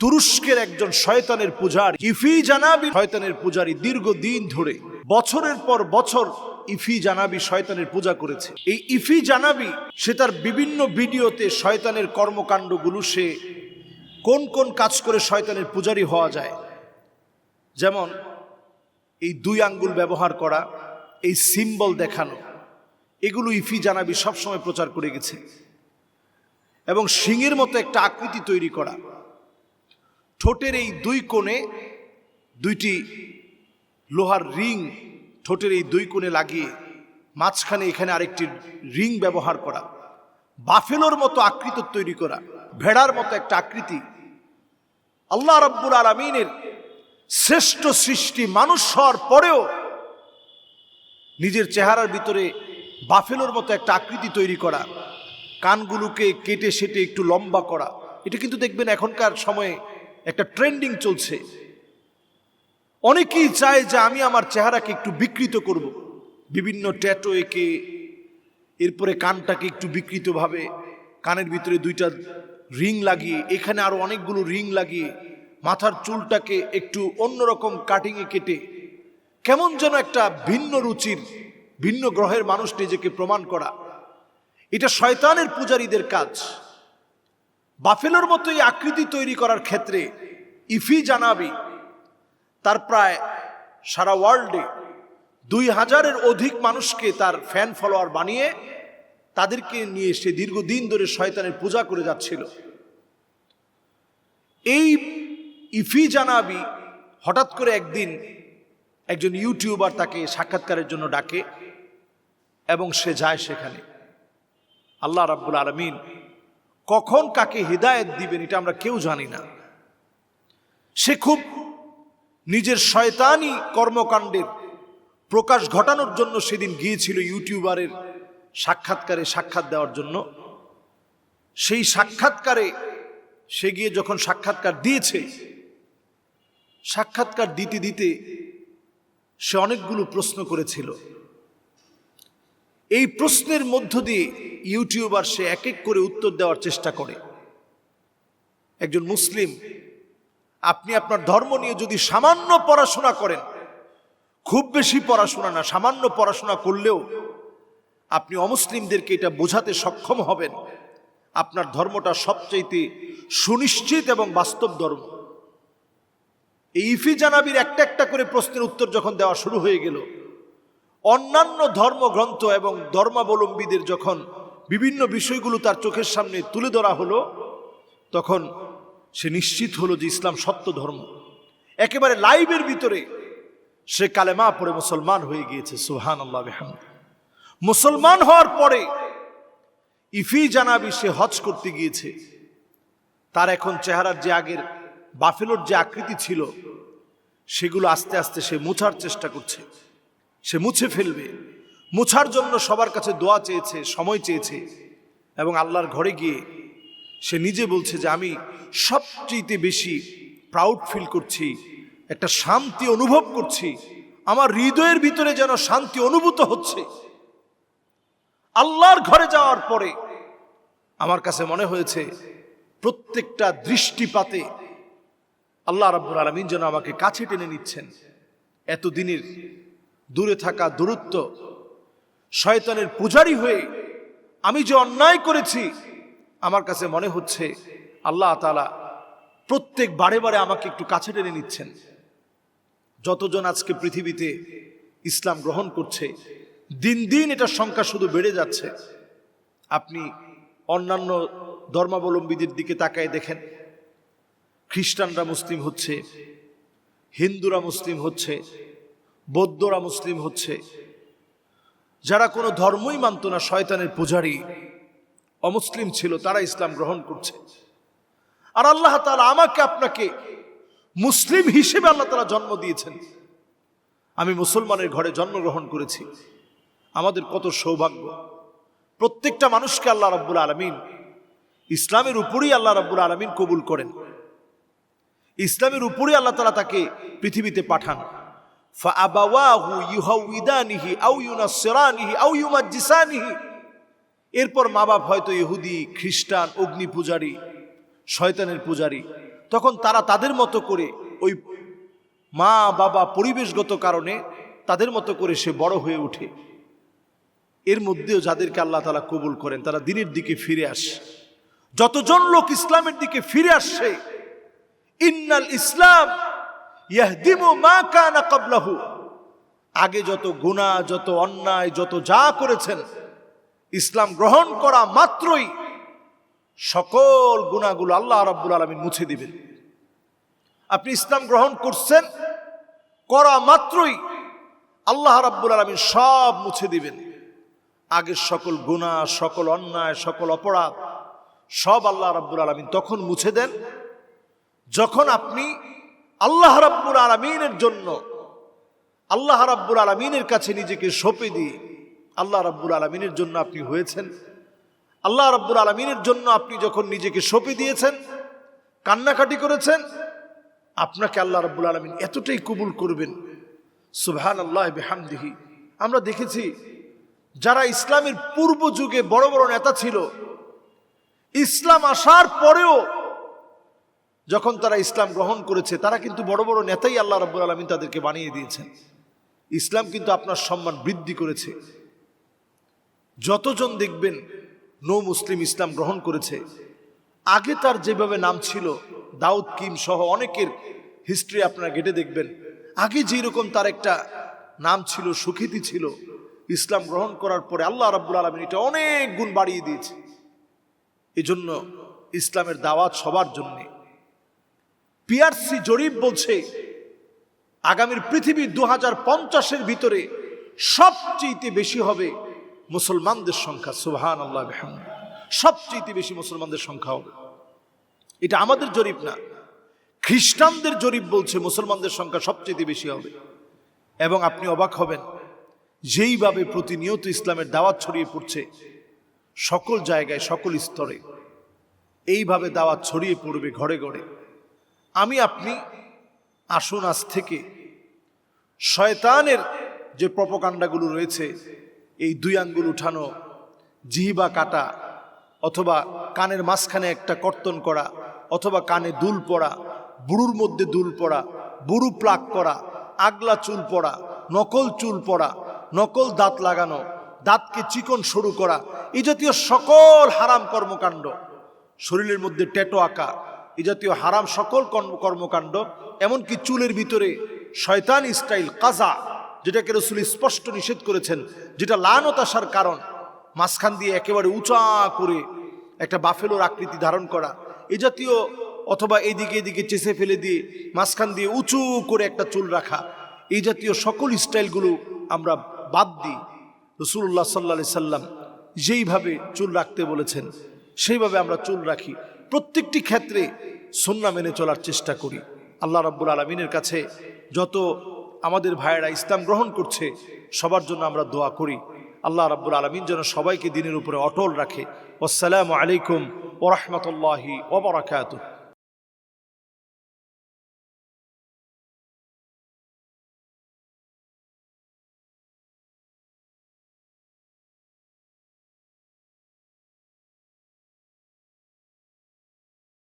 তুরস্কের একজন শয়তানের পূজার ইফি জানাবি, শয়তানের পূজারি দীর্ঘদিন ধরে। বছরের পর বছর ইফি জানাবি শয়তানের পূজা করেছে। এই ইফি জানাবি, সে তার বিভিন্ন ভিডিওতে শয়তানের কর্মকাণ্ডগুলো, সে কোন কোন কাজ করে শয়তানের পূজারি হওয়া যায়। যেমন, এই দুই আঙ্গুল ব্যবহার করা, এই সিম্বল দেখানো, এগুলো ইফি জানাবি সবসময় প্রচার করে গেছে। এবং সিংহের মতো একটা আকৃতি তৈরি করা। ঠোঁটের এই দুই কোণে দুইটি লোহার রিং ঠোঁটের এই দুই কোণে লাগিয়ে মাঝখানে এখানে আরেকটি রিং ব্যবহার করা। বাফেলোর মতো আকৃতি তৈরি করা, ভেড়ার মতো একটা আকৃতি। আল্লাহ রব্বুল আলমিনের শ্রেষ্ঠ সৃষ্টি মানুষ হওয়ার পরেও নিজের চেহারার ভিতরে বাফেলোর মতো একটা আকৃতি তৈরি করা, কানগুলোকে কেটে সেটে একটু লম্বা করা। এটা কিন্তু দেখবেন এখনকার সময়ে একটা ট্রেন্ডিং চলছে। অনেকেই চায় যে আমি আমার চেহারাকে একটু বিকৃত করব। বিভিন্ন ট্যাটো এঁকে এরপরে কানটাকে একটু বিকৃতভাবে, কানের ভিতরে দুইটা রিং লাগিয়ে, এখানে আরও অনেকগুলো রিং লাগিয়ে, মাথার চুলটাকে একটু অন্যরকম কাটিংয়ে কেটে, কেমন যেন একটা ভিন্ন রুচির, ভিন্ন গ্রহের মানুষ নিজেকে প্রমাণ করা। এটা শয়তানের পূজারীদের কাজ। বাফেলোর মতো এই আকৃতি তৈরি করার ক্ষেত্রে ইফি জানাবি, তার প্রায় সারা ওয়ার্ল্ডে দুই হাজারের অধিক মানুষকে তার ফ্যান ফলোয়ার বানিয়ে তাদেরকে নিয়ে সে দীর্ঘদিন ধরে শয়তানের পূজা করে যাচ্ছিল। এই ইফি জানাবি হঠাৎ করে একদিন একজন ইউটিউবার তাকে সাক্ষাৎকারের জন্য ডাকে এবং সে যায় সেখানে। আল্লাহ রাব্বুল আলমিন কখন কাকে হৃদায়ত দিবেন এটা আমরা কেউ জানি না। সে খুব নিজের শয়তানি কর্মকাণ্ডের প্রকাশ ঘটানোর জন্য সেদিন গিয়েছিল ইউটিউবারের সাক্ষাৎকারে সাক্ষাৎ দেওয়ার জন্য। সেই সাক্ষাৎকারে সে গিয়ে যখন সাক্ষাৎকার দিয়েছে, সাক্ষাৎকার দিতে দিতে সে অনেকগুলো প্রশ্ন করেছিল। এই প্রশ্নের মধ্য দিয়ে ইউটিউবার সে এক এক করে উত্তর দেওয়ার চেষ্টা করে। একজন মুসলিম, আপনি আপনার ধর্ম নিয়ে যদি সামান্য পড়াশোনা করেন, খুব বেশি পড়াশোনা না, সামান্য পড়াশোনা করলেও আপনি অমুসলিমদেরকে এটা বোঝাতে সক্ষম হবেন, আপনার ধর্মটা সবচাইতে সুনিশ্চিত এবং বাস্তব ধর্ম। এই ইফি জানাবির একটা একটা করে প্রশ্নের উত্তর যখন দেওয়া শুরু হয়ে গেল অন্যান্য ধর্মগ্রন্থ এবং ধর্মাবলম্বীদের যখন বিভিন্ন বিষয়গুলো তার চোখের সামনে তুলে ধরা হলো, তখন সে নিশ্চিত হলো যে ইসলাম সত্য ধর্ম। একেবারে লাইভের ভিতরে সে কালেমা পড়ে মুসলমান হয়ে গিয়েছে সুহান আল্লাহ মুসলমান হওয়ার পরে ইফি জানাবি সে হজ করতে গিয়েছে। তার এখন চেহারার যে আগের বাফেলোর যে আকৃতি ছিল, সেগুলো আস্তে আস্তে সে মুছার চেষ্টা করছে। সে মুছে ফেলবে। মুছার জন্য সবার কাছে দোয়া চেয়েছে, সময় চেয়েছে এবং আল্লাহর ঘরে গিয়ে সে নিজে বলছে যে আমি সবচেয়ে বেশি প্রাউড ফিল করছি, একটা শান্তি অনুভব করছি, আমার হৃদয়ের ভিতরে যেন শান্তি অনুভূত হচ্ছে। আল্লাহর ঘরে যাওয়ার পরে আমার কাছে মনে হয়েছে, প্রত্যেকটা দৃষ্টিপাতে আল্লাহ রাব্বুল আলমিন যেন আমাকে কাছে টেনে নিচ্ছেন। এতদিনের দূরে থাকা দূরত্ব, শয়তানের পূজারি হয়ে আমি যে অন্যায় করেছি, আমার কাছে মনে হচ্ছে আল্লাহ তালা প্রত্যেক বারে বারে আমাকে একটু কাছে টেনে নিচ্ছেন। যতজন আজকে পৃথিবীতে ইসলাম গ্রহণ করছে, দিন দিন এটার সংখ্যা শুধু বেড়ে যাচ্ছে। আপনি অন্যান্য ধর্মাবলম্বীদের দিকে তাকায় দেখেন, খ্রিস্টানরা মুসলিম হচ্ছে, হিন্দুরা মুসলিম হচ্ছে বৌদ্ধরা মুসলিম হচ্ছে। যারা কোনো ধর্মই মানত না, শয়তানের পূজারী, অমুসলিম ছিল, তারা ইসলাম গ্রহণ করছে। আর আল্লাহ তালা আমাকে আপনাকে মুসলিম হিসেবে আল্লাহ তালা জন্ম দিয়েছেন। আমি মুসলমানের ঘরে জন্মগ্রহণ করেছি। আমাদের কত সৌভাগ্য। প্রত্যেকটা মানুষকে আল্লাহ রব্বুল আলমিন, ইসলামের উপরেই আল্লাহ রব্বুল আলমিন কবুল করেন। ইসলামের উপরেই আল্লাহ তালা তাকে পৃথিবীতে পাঠান। ফাবাওয়াহু ইউহাউদানিহি আউ ইউনাসিরানিহি আউ ইউমাজ্জিসানিহি এরপর মা বাপ হয়তো ইহুদি, খ্রিস্টান, অগ্নি পূজারী, শয়তানের পূজারী। তখন তারা তাদের মতো করে ওই মা বাবা পরিবেশগত কারণে তাদের মতো করে সে বড় হয়ে ওঠে। এর মধ্যেও যাদেরকে আল্লাহ তালা কবুল করেন, তারা দিনের দিকে ফিরে আসে। যতজন লোক ইসলামের দিকে ফিরে আসছে ইন্নাল ইসলাম মা আগে যত গুনাহ যত অন্যায়, যত যা করেছেন, ইসলাম গ্রহণ করা মাত্রই সকল গুণাগুলো আল্লাহ রাব্বুল আলামিন মুছে দিবেন। আপনি ইসলাম গ্রহণ করছেন, করা মাত্রই আল্লাহ রাব্বুল আলামিন সব মুছে দিবেন। আগের সকল গুনাহ সকল অন্যায়, সকল অপরাধ সব আল্লাহ রাব্বুল আলামিন তখন মুছে দেন। যখন আপনি আল্লাহ রাব্বুল আলামিনের জন্য, আল্লাহ রাব্বুল আলামিনের কাছে নিজেকে সঁপে দিয়ে আল্লাহ রাব্বুল আলামিনের জন্য আপনি হয়েছেন। আল্লাহ রাব্বুল আলামিনের জন্য আপনি যখন নিজেকে সঁপে দিয়েছেন, কান্নাকাটি করেছেন, আপনাকে আল্লাহ রাব্বুল আলামিন এতটাই কবুল করবেন। সুবহান আল্লাহ বেহামদিহি। আমরা দেখেছি, যারা ইসলামের পূর্ব যুগে বড় বড় নেতা ছিল, ইসলাম আসার পরেও যখন তারা ইসলাম গ্রহণ করেছে, তারা কিন্তু বড় বড় নেতাই আল্লাহ রাব্বুল আলামিন তাদেরকে বানিয়ে দিয়েছেন। ইসলাম কিন্তু আপনার সম্মান বৃদ্ধি করেছে। যতজন দেখবেন নো মুসলিম ইসলাম গ্রহণ করেছে, আগে তার যেভাবে নাম ছিল, দাউদ, কিম সহ অনেকের হিস্ট্রি আপনারা ঘেটে দেখবেন, আগে যেরকম তার একটা নাম ছিল সুখীতি ছিল, ইসলাম গ্রহণ করার পরে আল্লাহ রাব্বুল আলমিন এটা অনেক গুণ বাড়িয়ে দিয়েছে। এজন্য ইসলামের দাওয়াত সবার জন্যে। পিআরসি জরিপ বলছে, আগামীর পৃথিবী দু হাজার পঞ্চাশের ভিতরে সবচেয়ে বেশি হবে মুসলমানদের সংখ্যা সুহান আল্লাহ সবচেয়ে বেশি মুসলমানদের সংখ্যা হবে। এটা আমাদের জরিপ না। খ্রিস্টানদের জরিপ বলছে মুসলমানদের সংখ্যা সবচেয়ে বেশি হবে। এবং আপনি অবাক হবেন, যেইভাবে প্রতিনিয়ত ইসলামের দাওয়াত ছড়িয়ে পড়ছে, সকল জায়গায়, সকল স্তরে, এইভাবে দাওয়াত ছড়িয়ে পড়বে ঘরে ঘরে। আমি, আপনি আসুন আজ থেকে। শয়তানের যে প্রপকাণ্ডাগুলো রয়েছে, এই দুই আঙ্গুল উঠানো, জিহিবা কাটা, অথবা কানের মাঝখানে একটা কর্তন করা, অথবা কানে দুল পড়া, বুড়ুর মধ্যে দুল পড়া, বুড়ু প্লাক করা, আগলা চুল পড়া, নকল চুল পড়া, নকল দাঁত লাগানো, দাঁতকে চিকন সরু করা, এই জাতীয় সকল হারাম কর্মকাণ্ড, শরীরের মধ্যে ট্যাটো আঁকা এই জাতীয় হারাম সকল কর্ম কর্মকাণ্ড, এমনকি চুলের ভিতরে শয়তান স্টাইল কাজা, যেটাকে রসুল স্পষ্ট নিষেধ করেছেন, যেটা লানত আসার কারণ, মাঝখান দিয়ে একেবারে উঁচা করে একটা বাফেলোর আকৃতি ধারণ করা। এ জাতীয় অথবা এদিকে এদিকে চেষে ফেলে দিয়ে মাঝখান দিয়ে উঁচু করে একটা চুল রাখা, এই জাতীয় সকল স্টাইলগুলো আমরা বাদ দিই। রসুল্লাহ সাল্লা সাল্লাম যেইভাবে চুল রাখতে বলেছেন, সেইভাবে আমরা চুল রাখি। প্রত্যেকটি ক্ষেত্রে সন্না মেনে চলার চেষ্টা করি। আল্লাহ রাব্বুল আলমিনের কাছে যত আমাদের ভাইয়েরা ইসলাম গ্রহণ করছে, সবার জন্য আমরা দোয়া করি। আল্লাহ রাব্বুল আলমিন যেন সবাইকে দিনের উপরে অটল রাখে। আসসালামু আলাইকুম ওরহমতুল্লাহি ওবরাকাতুহ